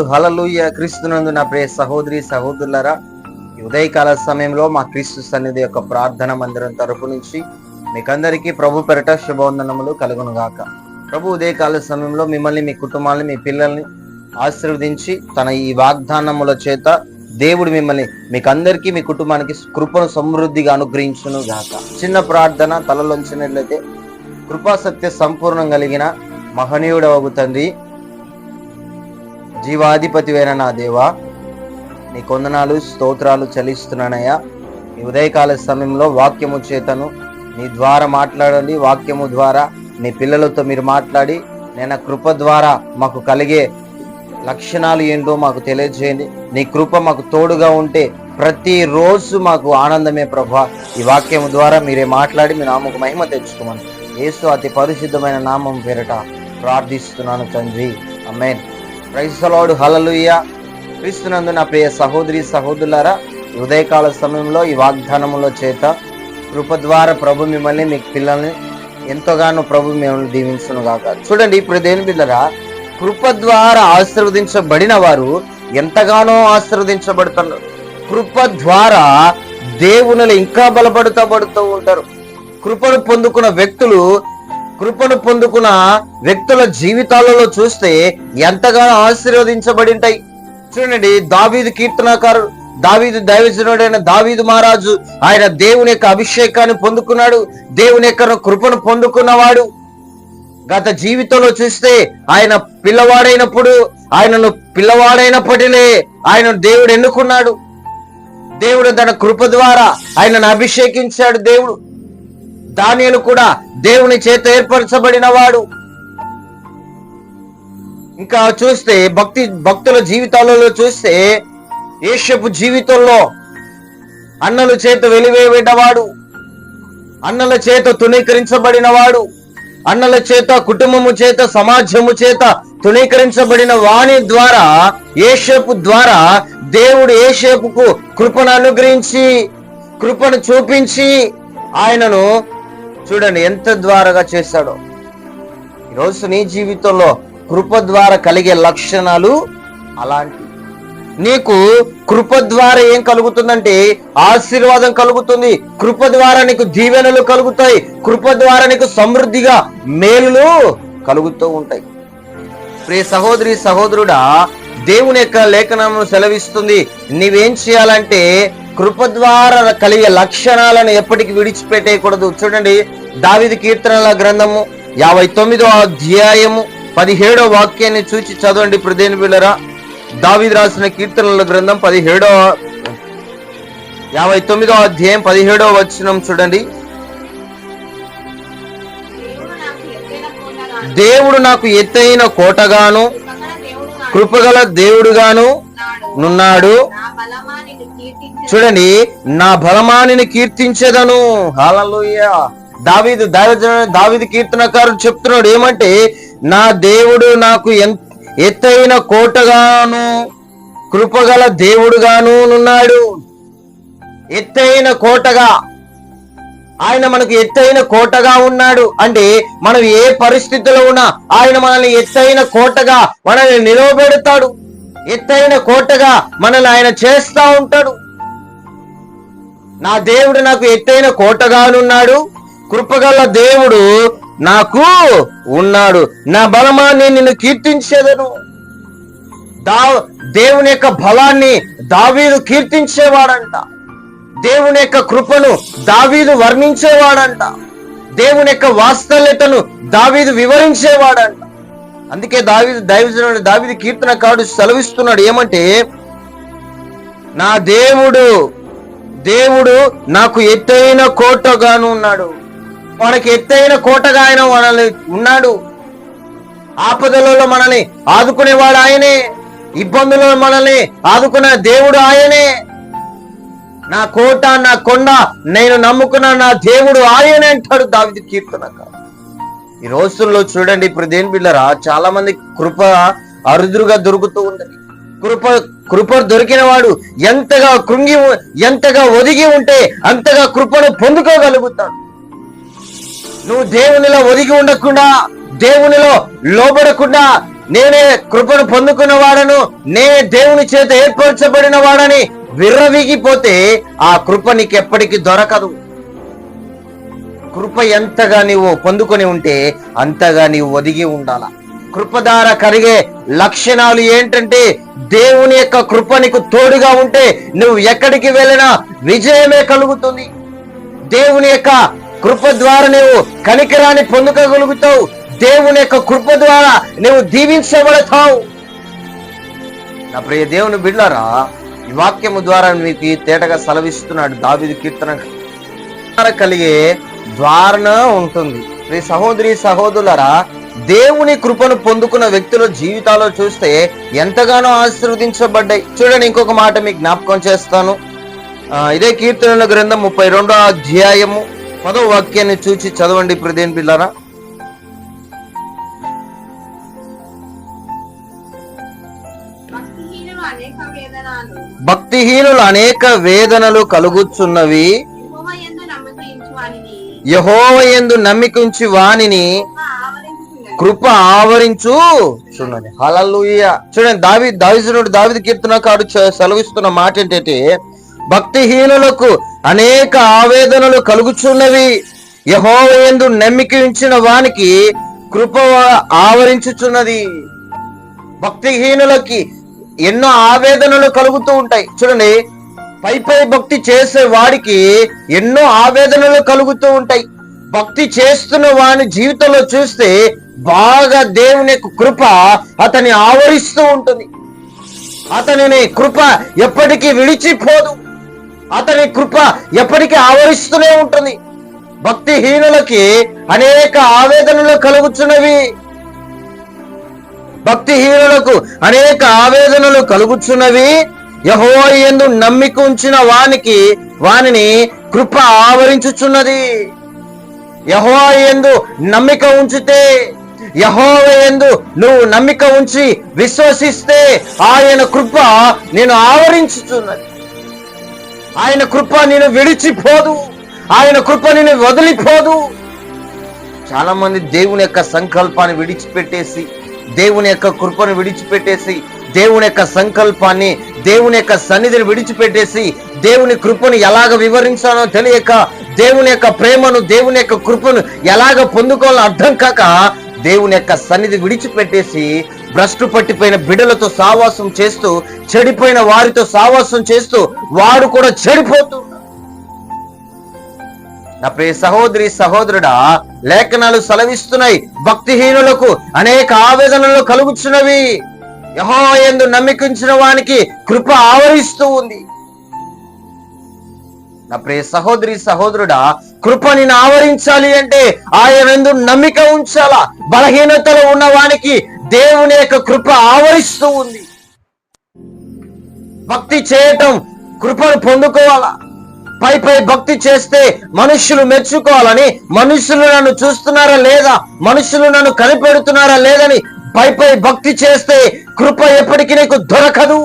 ఇప్పుడు హలలుయ క్రీస్తునందు నా ప్రియ సహోదరి సహోదరులరా ఉదయకాల సమయంలో మా క్రీస్తు సన్నిధి యొక్క ప్రార్థన మందిరం తరపు నుంచి మీకందరికీ ప్రభు పెరట శుభవందనములు కలుగును గాక ప్రభు ఉదయకాల సమయంలో మిమ్మల్ని మీ కుటుంబాన్ని మీ పిల్లల్ని ఆశీర్వదించి తన ఈ వాగ్దానముల చేత దేవుడు మిమ్మల్ని మీకందరికీ మీ కుటుంబానికి కృపను సమృద్ధిగా అనుగ్రహించును గాక చిన్న ప్రార్థన తలలోంచినట్లయితే కృపాసత్య సంపూర్ణం కలిగిన మహనీయుడవగు తండ్రి జీవాధిపతివైన నా దేవా నీ కొందనాలు స్తోత్రాలు చలిస్తున్నానయ్యా ఈ ఉదయకాల సమయంలో వాక్యము చేతను నీ ద్వారా మాట్లాడండి. వాక్యము ద్వారా నీ పిల్లలతో మీరు మాట్లాడి నేను కృప ద్వారా మాకు కలిగే లక్షణాలు ఏంటో మాకు తెలియజేయండి. నీ కృప మాకు తోడుగా ఉంటే ప్రతిరోజు మాకు ఆనందమే ప్రభా. ఈ వాక్యము ద్వారా మీరే మాట్లాడి మీ నామకు మహిమ తెచ్చుకోమని. ఏసు అతి పరిశుద్ధమైన నామం పేరట ప్రార్థిస్తున్నాను తండ్రి. అమ్మేన్ క్రైస్తలాడు హలలుయ్య క్రీస్తునందు నా ప్రియ సహోదరి సహోదరులారా హృదయకాల ఉదయకాల సమయంలో ఈ వాగ్దానముల చేత కృప ద్వారా ప్రభు మిమ్మల్ని మీ పిల్లల్ని ఎంతగానో ప్రభు మిమ్మల్ని దీవించును గాక చూడండి ఇప్పుడు దేని పిల్లరా కృప ద్వారా ఆశీర్వదించబడిన వారు ఎంతగానో ఆశీర్వదించబడుతున్నారు కృప ద్వారా దేవునిలో ఇంకా బలపడుతూ పడుతూ ఉంటారు. కృపను పొందుకున్న వ్యక్తులు కృపను పొందుకున్న వ్యక్తుల జీవితాలలో చూస్తే ఎంతగానో ఆశీర్వదించబడి ఉంటాయి చూడండి దావీదు కీర్తనకారు దావీదు దైవజనుడైన దావీదు మహారాజు ఆయన దేవుని యొక్క అభిషేకాన్ని పొందుకున్నాడు దేవుని యొక్క కృపను పొందుకున్నవాడు. గత జీవితంలో చూస్తే ఆయన పిల్లవాడైనప్పుడు ఆయనను పిల్లవాడైనప్పటిలే ఆయన దేవుడు ఎన్నుకున్నాడు. దేవుడు తన కృప ద్వారా ఆయనను అభిషేకించాడు దేవుడు. దానియలు కూడా దేవుని చేత ఏర్పరచబడిన వాడు ఇంకా చూస్తే భక్తి భక్తుల జీవితాలలో చూస్తే ఏషపు జీవితంలో అన్నల చేత వెలివేయబడ్డవాడు. అన్నల చేత తునీకరించబడిన వాడు అన్నల చేత కుటుంబము చేత సమాజము చేత తునీకరించబడిన వాణి ద్వారా ఏషపు ద్వారా దేవుడు ఏషపుకు కృపను అనుగ్రహించి కృపను చూపించి ఆయనను చూడండి ఎంత ద్వారాగా చేశాడో. ఈరోజు నీ జీవితంలో కృప ద్వారా కలిగే లక్షణాలు అలాంటి నీకు కృప ద్వారా ఏం కలుగుతుందంటే ఆశీర్వాదం కలుగుతుంది. కృప ద్వారా నీకు దీవెనలు కలుగుతాయి. కృప ద్వారా నీకు సమృద్ధిగా మేలులు కలుగుతూ ఉంటాయి. ప్రియ సహోదరి సహోదరుడా దేవుని యొక్క లేఖనం సెలవిస్తుంది. నీవేం చేయాలంటే కృప ద్వారా కలిగే లక్షణాలను ఎప్పటికీ విడిచిపెట్టేయకూడదు. చూడండి దావిది కీర్తనల గ్రంథము యాభై తొమ్మిదో అధ్యాయము పదిహేడో వాక్యాన్ని చూచి చదవండి ప్రదేని బిళ్ళరా. దావిది రాసిన కీర్తనల గ్రంథం పదిహేడో యాభై తొమ్మిదో అధ్యాయం పదిహేడో వచనం చూడండి. దేవుడు నాకు ఎత్తైన కోటగాను కృపగల దేవుడు దేవుడుగాను నున్నాడు. చూడండి నా బలమానిని కీర్తించేదను. హాలలోయ దావీదు దావీదు కీర్తనకారుడు చెప్తున్నాడు ఏమంటే నా దేవుడు నాకు ఎత్తైన కోటగాను కృపగల దేవుడుగాను ఉన్నాడు ఎత్తైన కోటగా. ఆయన మనకు ఎత్తైన కోటగా ఉన్నాడు. అంటే మనం ఏ పరిస్థితిలో ఉన్నా ఆయన మనల్ని ఎత్తైన కోటగా మనల్ని నిలవబెడతాడు. ఎత్తైన కోటగా మనల్ని ఆయన చేస్తా ఉంటాడు. నా దేవుడు నాకు ఎత్తైన కోటగానున్నాడు. కృపగల దేవుడు నాకు ఉన్నాడు. నా బలమాన్ని నిన్ను కీర్తించేదను. దా దేవుని యొక్క బలాన్ని దావీదు కీర్తించేవాడంట. దేవుని యొక్క కృపను దావీదు వర్ణించేవాడంట. దేవుని యొక్క వాస్తల్యతను దావీదు వివరించేవాడంట. అందుకే దావీదు దైవజనుడు దావీదు కీర్తన కాడు సెలవిస్తున్నాడు. ఏమంటే నా దేవుడు దేవుడు నాకు ఎత్తైన కోటగాను ఉన్నాడు. మనకి ఎత్తైన కోటగా ఆయన మనల్ని ఉన్నాడు. ఆపదలలో మనల్ని ఆదుకునేవాడు ఆయనే. ఇబ్బందులలో మనల్ని ఆదుకునే దేవుడు ఆయనే. నా కోట నా కొండ నేను నమ్ముకున్న నా దేవుడు ఆయనే అంటాడు దావిది కీర్తనక ఈ రోజుల్లో చూడండి ఇప్పుడు దేని బిళ్ళరా చాలా మంది కృప అరుదురుగా దొరుకుతూ ఉంది. కృప కృప దొరికిన వాడు ఎంతగా కృంగి ఎంతగా ఒదిగి ఉంటే అంతగా కృపను పొందుకోగలుగుతాడు. నువ్వు దేవునిలో ఒదిగి ఉండకుండా దేవునిలో లోబడకుండా నేనే కృపను పొందుకున్న వాడను నేనే దేవుని చేత ఏర్పరచబడిన వాడని విర్రవీగిపోతే ఆ కృప నీకు ఎప్పటికీ దొరకదు. కృప ఎంతగా నీవు పొందుకొని ఉంటే అంతగా నీవు ఒదిగి ఉండాల. కృప ద్వారా కలిగే లక్షణాలు ఏంటంటే దేవుని యొక్క కృప నీకు తోడుగా ఉంటే నువ్వు ఎక్కడికి వెళ్ళినా విజయమే కలుగుతుంది. దేవుని యొక్క కృప ద్వారా నీవు కనికరాన్ని పొందుకోగలుగుతావు. దేవుని యొక్క కృప ద్వారా నువ్వు దీవించబడతావు. నా ప్రియ దేవుని బిడ్డారా ఈ వాక్యము ద్వారా మీకు ఈ తేటగా సెలవిస్తున్నాడు దావిది కీర్తన కలిగే ద్వారణ ఉంటుంది. ప్రియ సహోదరి సహోదరులరా దేవుని కృపను పొందుకున్న వ్యక్తుల జీవితాల్లో చూస్తే ఎంతగానో ఆశీర్వదించబడ్డాయి. చూడండి ఇంకొక మాట మీకు జ్ఞాపకం చేస్తాను. ఇదే కీర్తనల గ్రంథం ముప్పై రెండో అధ్యాయము. పదో వాక్యాన్ని చూచి చదవండి ప్రదేన్ పిల్లరా భక్తిహీనులు అనేక వేదనాలు. కలుగుచున్నవి. యెహోవా యందు నమ్మకించు వానిని కృప ఆవరించు చూడండి హల్లెలూయ. చూడండి దావి దావిజనుడు దావిది కీర్తనకాడు సెలవిస్తున్న మాట ఏంటంటే భక్తిహీనులకు అనేక ఆవేదనలు కలుగుచున్నవి. యహోవయందు నమ్మిక ఉంచిన వానికి కృప ఆవరించుచున్నది. భక్తిహీనులకి ఎన్నో ఆవేదనలు కలుగుతూ ఉంటాయి. చూడండి పై పై భక్తి చేసే వాడికి ఎన్నో ఆవేదనలు కలుగుతూ ఉంటాయి. భక్తి చేస్తున్న వాని జీవితంలో చూస్తే బాగా దేవుని యొక్క కృప అతని ఆవరిస్తూ ఉంటుంది. అతనిని కృప ఎప్పటికీ విడిచిపోదు. అతని కృప ఎప్పటికీ ఆవరిస్తూనే ఉంటుంది. భక్తిహీనులకి అనేక ఆవేదనలు కలుగుచున్నవి. భక్తిహీనులకు అనేక ఆవేదనలు కలుగుచున్నవి. యహో యందు నమ్మిక ఉంచిన వానికి వానిని కృప ఆవరించుచున్నది. యహో ఎందు నమ్మిక ఉంచితే యహోవ ఎందు నువ్వు నమ్మిక ఉంచి విశ్వసిస్తే ఆయన కృప నేను ఆవరించుచున్నది. ఆయన కృప నేను విడిచిపోదు. ఆయన కృప నేను వదిలిపోదు. చాలా మంది దేవుని యొక్క సంకల్పాన్ని విడిచిపెట్టేసి దేవుని యొక్క కృపను విడిచిపెట్టేసి దేవుని యొక్క సంకల్పాన్ని దేవుని యొక్క సన్నిధిని విడిచిపెట్టేసి దేవుని కృపను ఎలాగ వివరించాలో తెలియక దేవుని యొక్క ప్రేమను దేవుని యొక్క కృపను ఎలాగ పొందుకోవాలో అర్థం కాక దేవుని యొక్క సన్నిధి విడిచిపెట్టేసి భ్రష్టు పట్టిపోయిన బిడలతో సావాసం చేస్తూ చెడిపోయిన వారితో సావాసం చేస్తూ వాడు కూడా చెడిపోతూ. నా ప్రియ సహోదరి సహోదరుడా లేఖనాలు సెలవిస్తున్నాయి. భక్తిహీనులకు అనేక ఆవేదనలు కలుగుచున్నవి. యహో ఎందు నమ్మికించిన వానికి కృప ఆవరిస్తూ ఉంది. నా ప్రియ సహోదరి సహోదరుడా కృప నిన్ను ఆవరించాలి అంటే ఆయన ఎందు నమ్మిక ఉంచాలా? బలహీనతలో ఉన్న వానికి దేవుని యొక్క కృప ఆవరిస్తూ ఉంది. భక్తి చేయటం కృపను పొందుకోవాలా? పై పై భక్తి చేస్తే మనుషులు మెచ్చుకోవాలని మనుషులు నన్ను చూస్తున్నారా లేదా మనుషులు నన్ను కనిపెడుతున్నారా లేదని పై పై భక్తి చేస్తే కృప ఎప్పటికీ నీకు దొరకదు.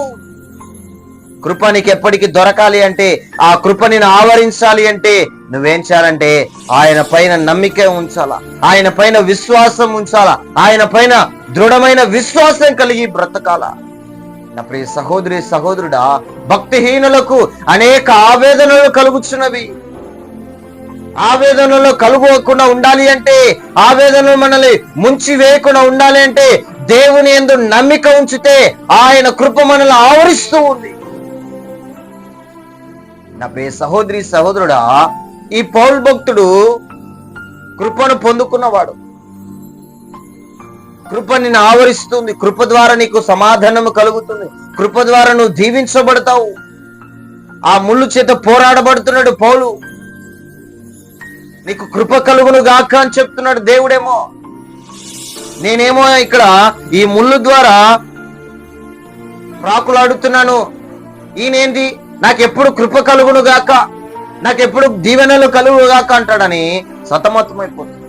కృప నీకు ఎప్పటికీ దొరకాలి అంటే ఆ కృప నేను ఆవరించాలి అంటే నువ్వేం చేయాలంటే ఆయన పైన నమ్మిక ఉంచాలా. ఆయన పైన విశ్వాసం ఉంచాలా. ఆయన పైన దృఢమైన విశ్వాసం కలిగి బ్రతకాలా. నా ప్రియ సహోదరి సహోదరుడా భక్తిహీనులకు అనేక ఆవేదనలు కలుగుచున్నవి. ఆవేదనలు కలుగకుండా ఉండాలి అంటే ఆవేదనలు మనల్ని ముంచి వేయకుండా ఉండాలి అంటే దేవుని ఎందు నమ్మిక ఉంచితే ఆయన కృప మనల్ని ఆవరిస్తూ ఉంది. నా ప్రియ సహోదరి సహోదరుడా ఈ పౌల్ భక్తుడు కృపను పొందుకున్నవాడు. కృప నిన్ను ఆవరిస్తుంది కృప ద్వారా నీకు సమాధానము కలుగుతుంది కృప ద్వారా నువ్వు దీవించబడతావు ఆ ముళ్ళు చేత పోరాడబడుతున్నాడు పౌలు. నీకు కృప కలుగును గాక అని చెప్తున్నాడు దేవుడేమో. నేనేమో ఇక్కడ ఈ ముళ్ళు ద్వారా ప్రాకులాడుతున్నాను ఈయనేంటి నాకెప్పుడు కృప కలుగును గాక నాకెప్పుడు దీవెనలు కలుగు గాక అంటాడని సతమతమైపోతుంది.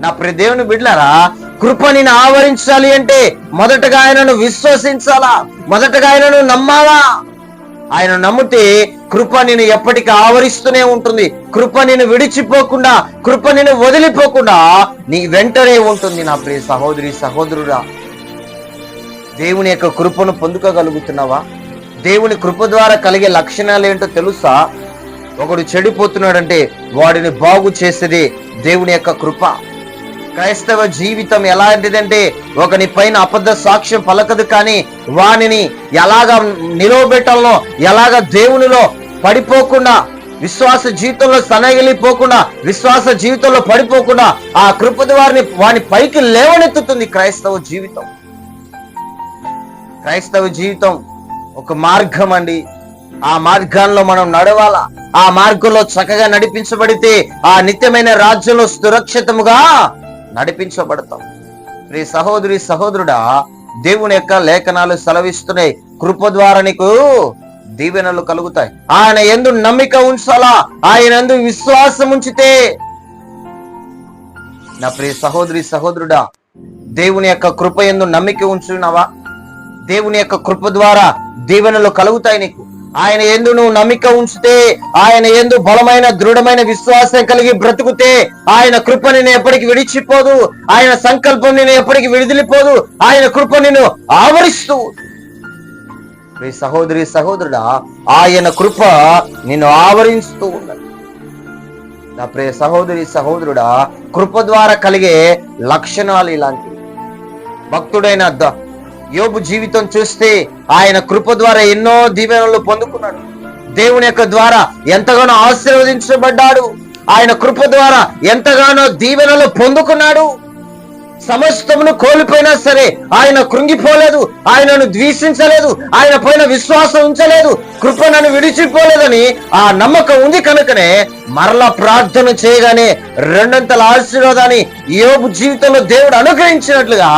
నా ప్రియ దేవుని బిడ్లారా కృప నిన్ను ఆవరించాలి అంటే మొదటగా ఆయనను విశ్వసించాలా? మొదటగా ఆయనను నమ్మాలా? ఆయన నమ్మితే కృప నేను ఎప్పటికీ ఆవరిస్తూనే ఉంటుంది. కృప నేను విడిచిపోకుండా కృప నిన్ను వదిలిపోకుండా నీ వెంటనే ఉంటుంది నా ప్రియ సహోదరి సహోదరుడా. దేవుని యొక్క కృపను పొందుకోగలుగుతున్నావా? దేవుని కృప ద్వారా కలిగే లక్షణాలు ఏంటో తెలుసా? ఒకడు చెడిపోతున్నాడంటే వాడిని బాగు చేసేది దేవుని యొక్క కృప. క్రైస్తవ జీవితం ఎలాంటిదంటే ఒకని పైన అబద్ధ సాక్ష్యం పలకదు కానీ వానిని ఎలాగా నిలవబెట్టాలనో ఎలాగ దేవునిలో పడిపోకుండా విశ్వాస జీవితంలో సనగిలిపోకుండా విశ్వాస జీవితంలో పడిపోకుండా ఆ కృప వారిని వాని పైకి లేవనెత్తుతుంది క్రైస్తవ జీవితం. క్రైస్తవ జీవితం ఒక మార్గం అండి. ఆ మార్గాల్లో మనం నడవాలా? ఆ మార్గంలో చక్కగా నడిపించబడితే ఆ నిత్యమైన రాజ్యంలో సురక్షితముగా నడిపించబడతాం. ప్రియ సహోదరి సహోదరుడా దేవుని యొక్క లేఖనాలు సెలవిస్తున్నాయి. కృప ద్వారా నీకు దీవెనలు కలుగుతాయి. ఆయన ఎందు నమ్మిక ఉంచాలా? ఆయన ఎందు విశ్వాసం ఉంచితే. నా ప్రియ సహోదరి సహోదరుడా దేవుని యొక్క కృప ఎందు నమ్మిక ఉంచున్నావా? దేవుని యొక్క కృప ద్వారా దీవెనలు కలుగుతాయి నీకు. ఆయన ఎందు నువ్వు నమ్మిక ఉంచితే ఆయన ఎందు బలమైన దృఢమైన విశ్వాసం కలిగి బ్రతుకుతే ఆయన కృప నిన్ను ఎప్పటికి విడిచిపోదు. ఆయన సంకల్పం నిన్ను ఎప్పటికి విడిదిలిపోదు. ఆయన కృప నిన్ను ఆవరిస్తూ. మీ సహోదరి సహోదరుడా ఆయన కృప నిన్ను ఆవరిస్తూ ఉన్నది. నా ప్రియ సహోదరి సహోదరుడా కృప ద్వారా కలిగే లక్షణాలు ఇలాంటివి. భక్తుడైన యోబు జీవితం చూస్తే ఆయన కృప ద్వారా ఎన్నో దీవెనలు పొందుకున్నాడు. దేవుని యొక్క ద్వారా ఎంతగానో ఆశీర్వదించబడ్డాడు. ఆయన కృప ద్వారా ఎంతగానో దీవెనలు పొందుకున్నాడు. సమస్తమును కోల్పోయినా సరే ఆయన కృంగిపోలేదు ఆయనను ద్వేషించలేదు ఆయన పైన విశ్వాసం ఉంచలేదు కృప నన్ను విడిచిపోలేదని ఆ నమ్మకం ఉంది కనుకనే మరలా ప్రార్థన చేయగానే రెండంతల ఆశీర్వాదాన్ని యోగు జీవితంలో దేవుడు అనుగ్రహించినట్లుగా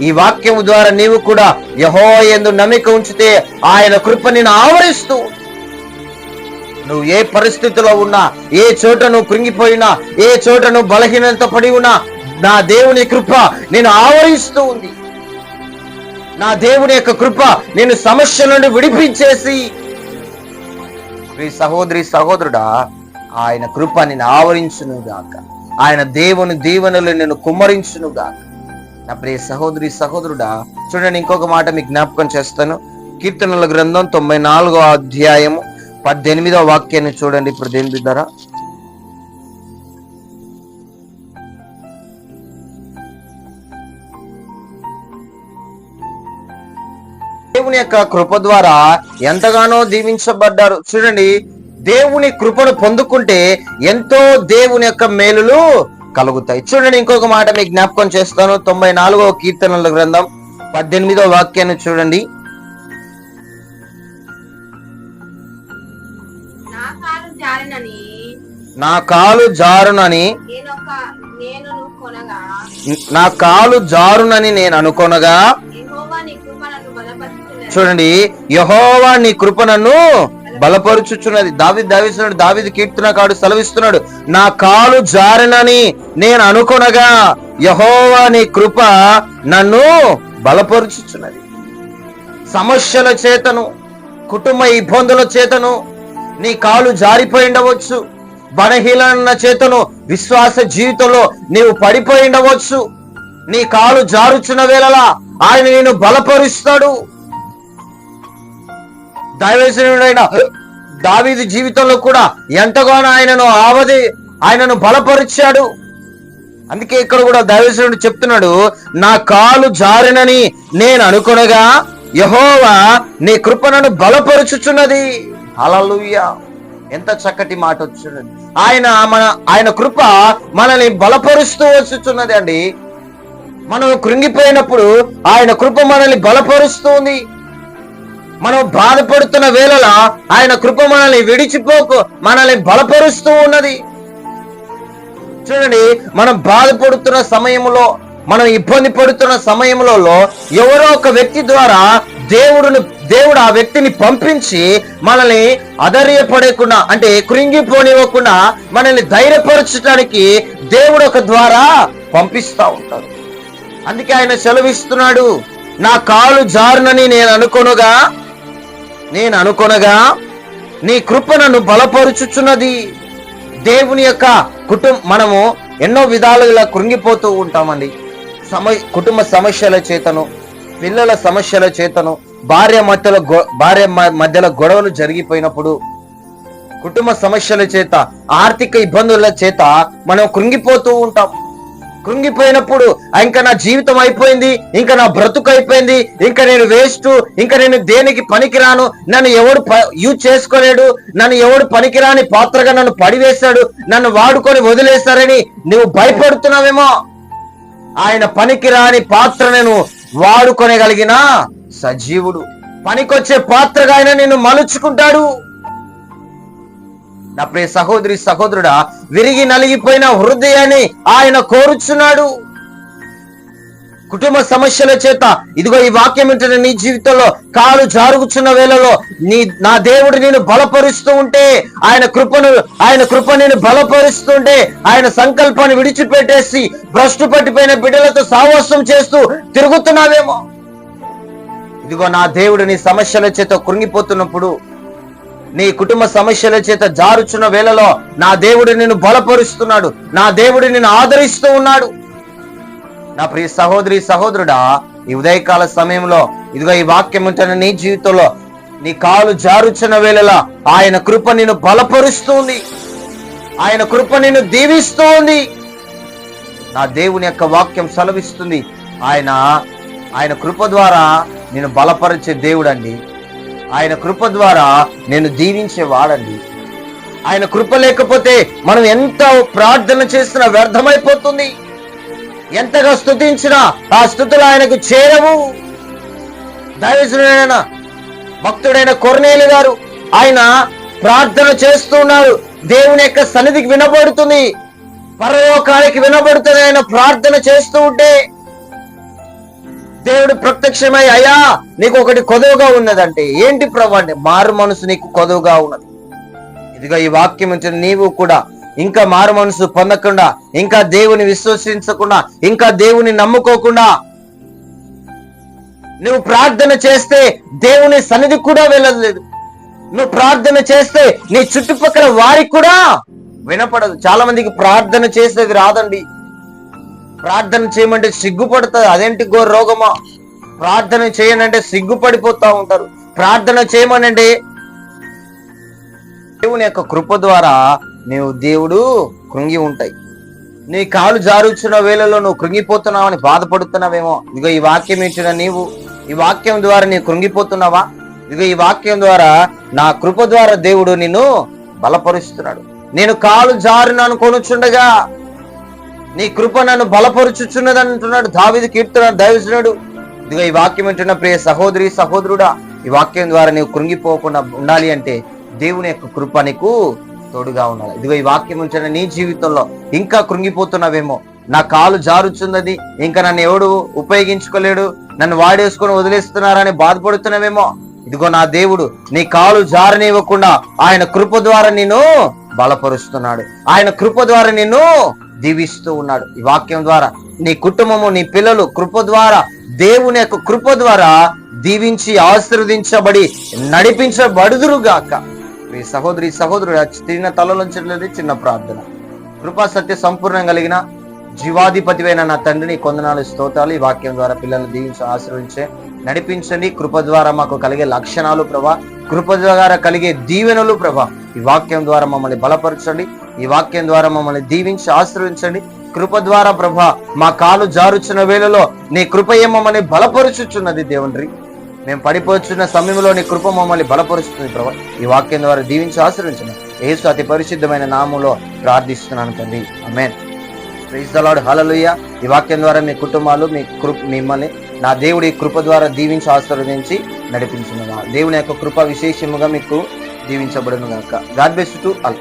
ఈ వాక్యము ద్వారా నీవు కూడా యహో ఎందు నమ్మిక ఉంచితే ఆయన కృప నిన్ను ఆవరిస్తూ. నువ్వు ఏ పరిస్థితిలో ఉన్నా ఏ చోట నువ్వు కృంగిపోయినా ఏ చోట నువ్వు బలహీనత పడి ఉన్నా నా దేవుని కృప నేను ఆవరిస్తూ ఉంది. నా దేవుని యొక్క కృప నేను సమస్య నుండి విడిపించేసి. మీ సహోదరి సహోదరుడా ఆయన కృప నేను ఆవరించును గాక ఆయన దేవుని దీవెనలు నేను కుమ్మరించును గాక నా ప్రియ సహోదరి సహోదరుడా చూడండి ఇంకొక మాట మీకు జ్ఞాపకం చేస్తాను. కీర్తనల గ్రంథం తొంభై నాలుగో అధ్యాయము పద్దెనిమిదో వాక్యాన్ని చూడండి ఇప్పుడు దేని ధర దేవుని యొక్క కృప ద్వారా ఎంతగానో దీవించబడ్డారు. చూడండి దేవుని కృపను పొందుకుంటే ఎంతో దేవుని యొక్క మేలులు కలుగుతాయి. చూడండి ఇంకొక మాట మీకు జ్ఞాపకం చేస్తాను. తొంభై నాలుగో కీర్తనల గ్రంథం పద్దెనిమిదో వాక్యాన్ని చూడండి. నా కాలు జారినని నా కాలు జారునని నేను అనుకొనగా చూడండి యహోవా నీ కృప నన్ను బలపరుచుచున్నది. దావి దావిస్తున్నాడు దావిది కీర్తనకాడు సెలవిస్తున్నాడు. నా కాలు జారినని నేను అనుకొనగా యహోవా నీ కృప నన్ను బలపరుచుచున్నది. సమస్యల చేతను కుటుంబ ఇబ్బందుల చేతను నీ కాలు జారిపోయి ఉండవచ్చు. బలహీన చేతను విశ్వాస జీవితంలో నీవు పడిపోయి ఉండవచ్చు. నీ కాలు జారుచున్న వేళలా ఆయన నేను బలపరుస్తాడు. దైవజనుడైన దావీది జీవితంలో కూడా ఎంతగానో ఆయనను ఆవది ఆయనను బలపరిచాడు. అందుకే ఇక్కడ కూడా దైవజనుడు చెప్తున్నాడు నా కాలు జారినని నేను అనుకొనగా యహోవా నీ కృపణను బలపరుచుచున్నది. హల్లెలూయా. ఎంత చక్కటి మాట వచ్చున్నది ఆయన మన ఆయన కృప మనల్ని బలపరుస్తూ వచ్చుచున్నది అండి మనం కృంగిపోయినప్పుడు ఆయన కృప మనల్ని బలపరుస్తుంది. మనం బాధపడుతున్న వేళలా ఆయన కృప మనల్ని విడిచిపోకు మనల్ని బలపరుస్తూ ఉన్నది. చూడండి మనం బాధపడుతున్న సమయంలో మనం ఇబ్బంది పడుతున్న సమయంలో ఎవరో ఒక వ్యక్తి ద్వారా దేవుడును దేవుడు ఆ వ్యక్తిని పంపించి మనల్ని అధైర్యపడకుండా అంటే కృంగిపోనివ్వకుండా మనల్ని ధైర్యపరచడానికి దేవుడు ఒక ద్వారా పంపిస్తా ఉంటాడు. అందుకే ఆయన సెలవిస్తున్నాడు నా కాలు జారునని నేను అనుకోనుగా నేను అనుకొనగా నీ కృప నన్ను బలపరుచుచున్నది. దేవుని యొక్క కుటుంబ మనము ఎన్నో విధాలుగా కృంగిపోతూ ఉంటామండి. సమ కుటుంబ సమస్యల చేతను పిల్లల సమస్యల చేతను భార్య మధ్యలో గొ- భార్య మ- మధ్యలో గొడవలు జరిగిపోయినప్పుడు కుటుంబ సమస్యల చేత ఆర్థిక ఇబ్బందుల చేత మనం కృంగిపోతూ ఉంటాం. కృంగిపోయినప్పుడు ఇంకా నా జీవితం అయిపోయింది ఇంకా నా బ్రతుకు అయిపోయింది ఇంకా నేను వేస్ట్ ఇంకా నేను దేనికి పనికిరాను నన్ను ఎవడు ప- యూజ్ చేసుకోలేడు నన్ను ఎవడు పనికిరాని పాత్రగా నన్ను పడివేశాడు నన్ను వాడుకొని వదిలేస్తారని నువ్వు భయపడుతున్నావేమో? ఆయన పనికిరాని పాత్ర నేను వాడుకొనగలిగిన సజీవుడు. పనికొచ్చే పాత్రగా ఆయన నిన్ను మలుచుకుంటాడు. నా ప్రియ సహోదరి సహోదరుడా విరిగి నలిగిపోయిన హృదయాన్ని ఆయన కోరుచున్నాడు. కుటుంబ సమస్యల చేత ఇదిగో ఈ వాక్యం ఏంటంటే నీ జీవితంలో కాలు జారుగుచున్న వేళలో నీ నా దేవుడు నేను బలపరుస్తూ ఉంటే ఆయన కృపను ఆయన కృప నేను బలపరుస్తుంటే ఆయన సంకల్పాన్ని విడిచిపెట్టేసి భ్రష్టు పట్టిపోయిన బిడ్డలతో సావాసం చేస్తూ తిరుగుతున్నావేమో. ఇదిగో నా దేవుడు నీ సమస్యల చేత కృంగిపోతున్నప్పుడు నీ కుటుంబ సమస్యల చేత జారుచున్న వేళలో నా దేవుడు నిన్ను బలపరుస్తున్నాడు. నా దేవుడు నిన్ను ఆదరిస్తూ ఉన్నాడు. నా ప్రియ సహోదరి సహోదరుడా ఈ ఉదయకాల సమయంలో ఇదిగో ఈ వాక్యం ఉంటున్న నీ జీవితంలో నీ కాలు జారుచున్న వేళలో ఆయన కృప నిన్ను బలపరుస్తుంది. ఆయన కృప నిన్ను దీవిస్తూ ఉంది నా దేవుని యొక్క వాక్యం సెలవిస్తుంది. ఆయన ఆయన కృప ద్వారా నేను బలపరిచే దేవుడండి. ఆయన కృప ద్వారా నేను దీవించే వాడండి ఆయన కృప లేకపోతే మనం ఎంత ప్రార్థన చేసినా వ్యర్థమైపోతుంది. ఎంతగా స్తుతించినా ఆ స్థుతులు ఆయనకు చేరవు. దైవజనుడైన భక్తుడైన కొర్నేలు గారు ఆయన ప్రార్థన చేస్తూ ఉన్నారు. దేవుని యొక్క సన్నిధికి వినబడుతుంది. పరలోకానికి వినబడుతుంది. ఆయన ప్రార్థన చేస్తూ ఉంటే దేవుడు ప్రత్యక్షమై అయ్యా నీకు ఒకటి కొదవగా ఉన్నదంటే ఏంటి ప్రభు అంటే మారు మనసు నీకు కొదవగా ఉన్నది. ఇదిగో ఈ వాక్యం వచ్చిన నీవు కూడా ఇంకా మారు మనసు పొందకుండా ఇంకా దేవుని విశ్వసించకుండా ఇంకా దేవుని నమ్ముకోకుండా నువ్వు ప్రార్థన చేస్తే దేవుని సన్నిధి కూడా వెళ్ళలేదు. నువ్వు ప్రార్థన చేస్తే నీ చుట్టుపక్కల వారికి కూడా వినపడదు. చాలా మందికి ప్రార్థన చేసేది రాదండి. ప్రార్థన చేయమంటే సిగ్గుపడుతుంది. అదేంటి గో రోగమా? ప్రార్థన చేయనంటే సిగ్గుపడిపోతా ఉంటారు. ప్రార్థన చేయమనంటే దేవుని యొక్క కృప ద్వారా నీవు దేవుడు కృంగి ఉంటాయి. నీ కాలు జారుచున్న వేళలో నువ్వు కృంగిపోతున్నావని బాధపడుతున్నావేమో. ఇదిగో ఈ వాక్యం ఇచ్చిన నీవు. ఈ వాక్యం ద్వారా నీవు కృంగిపోతున్నావా? ఇదిగో ఈ వాక్యం ద్వారా నా కృప ద్వారా దేవుడు నిన్ను బలపరుస్తున్నాడు. నేను కాలు జారును అనుకొనుచుండగా నీ కృప నన్ను బలపరుచుచున్నది అంటున్నాడు. దావిది కీర్తన దైవజనుడు ఇదిగో ఈ వాక్యం వింటున్న ప్రియ సహోదరి సహోదరుడా ఈ వాక్యం ద్వారా నీవు కృంగిపోకుండా ఉండాలి అంటే దేవుని యొక్క కృప నీకు తోడుగా ఉండాలి. ఇదిగో ఈ వాక్యం ఉంచిన నీ జీవితంలో ఇంకా కృంగిపోతున్నావేమో. నా కాలు జారుచున్నది ఇంకా నన్ను ఎవడు ఉపయోగించుకోలేడు నన్ను వాడేసుకొని వదిలేస్తున్నారని బాధపడుతున్నావేమో. ఇదిగో నా దేవుడు నీ కాలు జారనివ్వకుండా ఆయన కృప ద్వారా నేను బలపరుస్తున్నాడు. ఆయన కృప ద్వారా నిన్ను దీవిస్తూ ఉన్నాడు. ఈ వాక్యం ద్వారా నీ కుటుంబము నీ పిల్లలు కృప ద్వారా దేవుని యొక్క కృప ద్వారా దీవించి ఆశీర్వదించబడి నడిపించబడుదురుగాక. మీ సహోదరి సహోదరుడు చిన్న తలలోంచి చిన్న ప్రార్థన. కృపా సత్య సంపూర్ణం కలిగిన జీవాధిపతివైన నా తండ్రిని కొందనాలు స్తోతాలు ఈ వాక్యం ద్వారా పిల్లల్ని దీవించి ఆశ్రయించే నడిపించండి. కృప ద్వారా మాకు కలిగే లక్షణాలు ప్రభా. కృప ద్వారా కలిగే దీవెనలు ప్రభా. ఈ వాక్యం ద్వారా మమ్మల్ని బలపరచండి. ఈ వాక్యం ద్వారా మమ్మల్ని దీవించి ఆశ్రయించండి కృప ద్వారా ప్రభా మా కాలు జారుచున్న వేళలో నీ కృపయే మమ్మల్ని బలపరుచుచున్నది దేవుని మేము పడిపోచున్న సమయంలో నీ కృప మమ్మల్ని బలపరుస్తుంది ప్రభా. ఈ వాక్యం ద్వారా దీవించి ఆశ్రయించండి ఏసు అతి పరిశుద్ధమైన నామంలో ప్రార్థిస్తున్నాను తండ్రి. అమేన్ ప్రైజ్ దలాడు హలలుయ్య ఈ వాక్యం ద్వారా మీ కుటుంబాలు మీ కృప మిమ్మల్ని నా దేవుడి కృప ద్వారా దీవించి ఆశీర్వదించి నడిపించిన దేవుని యొక్క కృప విశేషముగా మీకు దీవించబడును గాక గాడ్ బెస్ట్ టు అల్